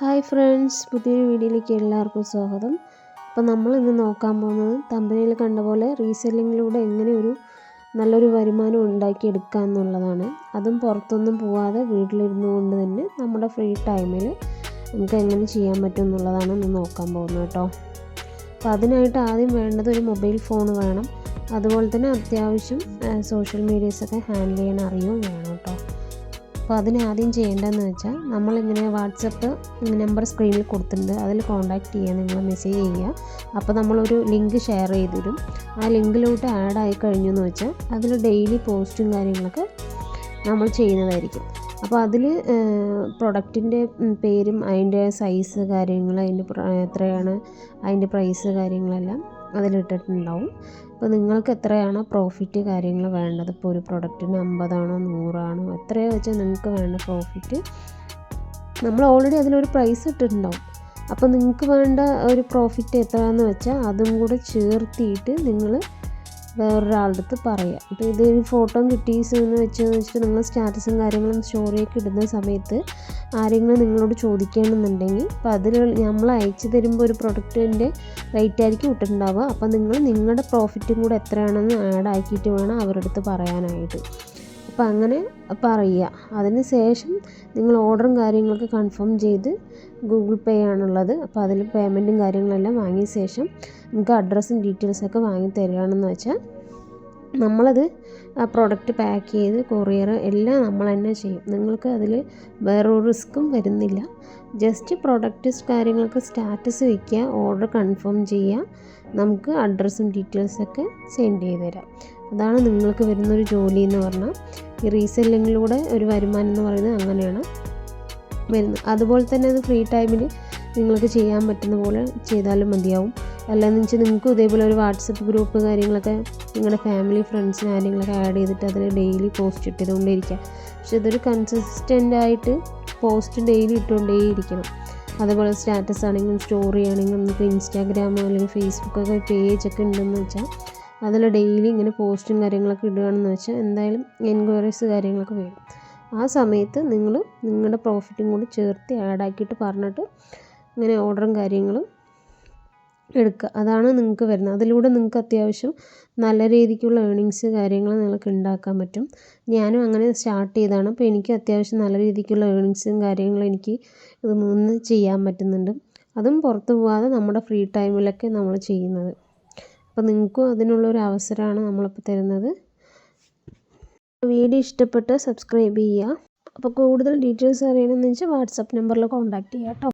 Hi friends പുതിയൊരു വീഡിയോയിലേക്ക് എല്ലാവർക്കും സ്വാഗതം. അപ്പോൾ നമ്മൾ ഇന്ന് നോക്കാൻ പോകുന്നത് തമ്പനിയിൽ കണ്ട പോലെ റീസെല്ലിങ്ങിലൂടെ എങ്ങനെ ഒരു നല്ലൊരു വരുമാനം ഉണ്ടാക്കിയെടുക്കുക എന്നുള്ളതാണ്. അതും പുറത്തൊന്നും പോവാതെ വീട്ടിലിരുന്നു കൊണ്ട് തന്നെ നമ്മുടെ ഫ്രീ ടൈമിൽ നമുക്ക് എങ്ങനെ ചെയ്യാൻ പറ്റും എന്നുള്ളതാണ് ഇന്ന് നോക്കാൻ പോകുന്നത് കേട്ടോ. അപ്പോൾ അതിനായിട്ട് ആദ്യം വേണ്ടത് ഒരു മൊബൈൽ ഫോൺ വേണം. അതുപോലെ തന്നെ അത്യാവശ്യം സോഷ്യൽ മീഡിയസൊക്കെ ഹാൻഡിൽ ചെയ്യാൻ അറിയുകയും വേണം കേട്ടോ. അപ്പോൾ അതിന് ആദ്യം ചെയ്യേണ്ടതെന്ന് വെച്ചാൽ നമ്മളിങ്ങനെ വാട്സപ്പ് നമ്പർ സ്ക്രീനിൽ കൊടുത്തിട്ടുണ്ട്. അതിൽ കോൺടാക്റ്റ് ചെയ്യുക നിങ്ങൾ മെസ്സേജ് ചെയ്യുക. അപ്പോൾ നമ്മളൊരു ലിങ്ക് ഷെയർ ചെയ്ത് തരും ആ ലിങ്കിലോട്ട് ആഡ് ആയി കഴിഞ്ഞു എന്ന് വെച്ചാൽ അതിൽ ഡെയിലി പോസ്റ്റും കാര്യങ്ങളൊക്കെ നമ്മൾ ചെയ്യുന്നതായിരിക്കും. അപ്പോൾ അതിൽ പ്രൊഡക്റ്റിന്റെ പേരും അതിന്റെ സൈസ് കാര്യങ്ങൾ അതിന്റെ എത്രയാണ് അതിന്റെ പ്രൈസ് കാര്യങ്ങളെല്ലാം അതിലിട്ടിട്ടുണ്ടാവും. അപ്പോൾ നിങ്ങൾക്ക് എത്രയാണ് പ്രോഫിറ്റ് കാര്യങ്ങൾ വേണ്ടത്? ഇപ്പോൾ ഒരു പ്രൊഡക്റ്റിന് അമ്പതാണോ നൂറാണോ? എത്രയോ വെച്ചാൽ നിങ്ങൾക്ക് വേണ്ട പ്രോഫിറ്റ് നമ്മൾ ഓൾറെഡി അതിലൊരു പ്രൈസ് ഇട്ടിട്ടുണ്ടാവും. അപ്പോൾ നിങ്ങൾക്ക് വേണ്ട ഒരു പ്രോഫിറ്റ് എത്രയാണെന്ന് വെച്ചാൽ അതും കൂടെ ചേർത്തിയിട്ട് നിങ്ങൾ വേറൊരാളുടെ അടുത്ത് പറയുക അപ്പോൾ ഇത് ഫോട്ടോ കിട്ടീസ് എന്ന് വെച്ചെന്ന് വെച്ചിട്ട് നിങ്ങൾ സ്റ്റാറ്റസും കാര്യങ്ങളും സ്റ്റോറിയൊക്കെ ഇടുന്ന സമയത്ത് ആരെങ്കിലും നിങ്ങളോട് ചോദിക്കണമെന്നുണ്ടെങ്കിൽ അപ്പോൾ അതിൽ നമ്മൾ അയച്ചു തരുമ്പോൾ ഒരു പ്രൊഡക്റ്റിന്റെ റേറ്റ് ആയിരിക്കും ഇട്ടിട്ടുണ്ടാവുക. അപ്പോൾ നിങ്ങൾ നിങ്ങളുടെ പ്രോഫിറ്റും കൂടെ എത്രയാണെന്ന് ആഡ് ആക്കിയിട്ട് വേണം അവരുടെ അടുത്ത് പറയാനായിട്ട്. അപ്പോൾ അങ്ങനെ പറയുക അതിന് ശേഷം നിങ്ങൾ ഓർഡറും കാര്യങ്ങളൊക്കെ കൺഫേം ചെയ്ത് ഗൂഗിൾ പേ ആണുള്ളത്. അപ്പോൾ അതിൽ പേയ്മെന്റും കാര്യങ്ങളെല്ലാം വാങ്ങിയ ശേഷം നമുക്ക് അഡ്രസ്സും ഡീറ്റെയിൽസൊക്കെ വാങ്ങി തരികയാണെന്ന് വെച്ചാൽ നമ്മളത് ആ പ്രോഡക്റ്റ് പാക്ക് ചെയ്ത് കൊറിയർ എല്ലാം നമ്മൾ തന്നെ ചെയ്യും. നിങ്ങൾക്ക് അതിൽ വേറൊരു റിസ്ക്കും വരുന്നില്ല. ജസ്റ്റ് പ്രോഡക്റ്റ്സ് കാര്യങ്ങൾക്ക് സ്റ്റാറ്റസ് വയ്ക്കുക ഓർഡർ കൺഫേം ചെയ്യുക നമുക്ക് അഡ്രസ്സും ഡീറ്റെയിൽസൊക്കെ സെൻഡ് ചെയ്ത് തരാം. അതാണ് നിങ്ങൾക്ക് വരുന്നൊരു ജോലി എന്ന് പറഞ്ഞാൽ ഈ റീസെല്ലിങ്ങിലൂടെ ഒരു വരുമാനം എന്ന് പറയുന്നത് അങ്ങനെയാണ് വരുന്നത്. അതുപോലെ തന്നെ അത് ഫ്രീ ടൈമിൽ നിങ്ങൾക്ക് ചെയ്യാൻ പറ്റുന്ന പോലെ ചെയ്താലും മതിയാവും. അല്ലാന്ന് വെച്ചാൽ നിങ്ങൾക്ക് ഇതേപോലെ ഒരു വാട്സപ്പ് ഗ്രൂപ്പ് കാര്യങ്ങളൊക്കെ നിങ്ങളുടെ ഫാമിലി ഫ്രണ്ട്സിന് കാര്യങ്ങളൊക്കെ ആഡ് ചെയ്തിട്ട് അതിൽ ഡെയിലി പോസ്റ്റ് ഇട്ടുകൊണ്ടേയിരിക്കുക പക്ഷെ ഇതൊരു കൺസിസ്റ്റന്റ് ആയിട്ട് പോസ്റ്റ് ഡെയിലി ഇട്ടുകൊണ്ടേയിരിക്കണം. അതേപോലെ സ്റ്റാറ്റസ് ആണെങ്കിലും സ്റ്റോറി ആണെങ്കിലും നമുക്ക് ഇൻസ്റ്റാഗ്രാമോ അല്ലെങ്കിൽ ഫേസ്ബുക്കൊക്കെ പേജൊക്കെ ഉണ്ടെന്ന് വെച്ചാൽ അതിൽ ഡെയിലി ഇങ്ങനെ പോസ്റ്റും കാര്യങ്ങളൊക്കെ ഇടുകയാണെന്ന് വെച്ചാൽ എന്തായാലും എൻക്വയറീസ് കാര്യങ്ങളൊക്കെ വരും. ആ സമയത്ത് നിങ്ങൾ നിങ്ങളുടെ പ്രോഫിറ്റും കൂടി ചേർത്ത് ആഡാക്കിയിട്ട് പറഞ്ഞിട്ട് ഇങ്ങനെ ഓർഡറും കാര്യങ്ങളും എടുക്കുക. അതാണ് നിങ്ങൾക്ക് വരുന്നത്. അതിലൂടെ നിങ്ങൾക്ക് അത്യാവശ്യം നല്ല രീതിക്കുള്ള ഏണിങ്സ് കാര്യങ്ങൾ നിങ്ങൾക്ക് ഉണ്ടാക്കാൻ പറ്റും. ഞാനും അങ്ങനെ സ്റ്റാർട്ട് ചെയ്തതാണ്. അപ്പോൾ എനിക്ക് അത്യാവശ്യം നല്ല രീതിക്കുള്ള ഏണിങ്സും കാര്യങ്ങളും എനിക്ക് ഇത് മൂന്ന് ചെയ്യാൻ പറ്റുന്നുണ്ട്. അതും പുറത്ത് പോകാതെ നമ്മുടെ ഫ്രീ ടൈമിലൊക്കെ നമ്മൾ ചെയ്യുന്നത്. അപ്പോൾ നിങ്ങൾക്കും അതിനുള്ളൊരു അവസരമാണ് നമ്മളിപ്പോൾ തരുന്നത്. വീഡിയോ ഇഷ്ടപ്പെട്ട് സബ്സ്ക്രൈബ് ചെയ്യുക. അപ്പോൾ കൂടുതൽ ഡീറ്റെയിൽസ് അറിയണമെന്ന് വെച്ചാൽ വാട്സപ്പ് നമ്പറിൽ കോൺടാക്റ്റ് ചെയ്യാം കേട്ടോ.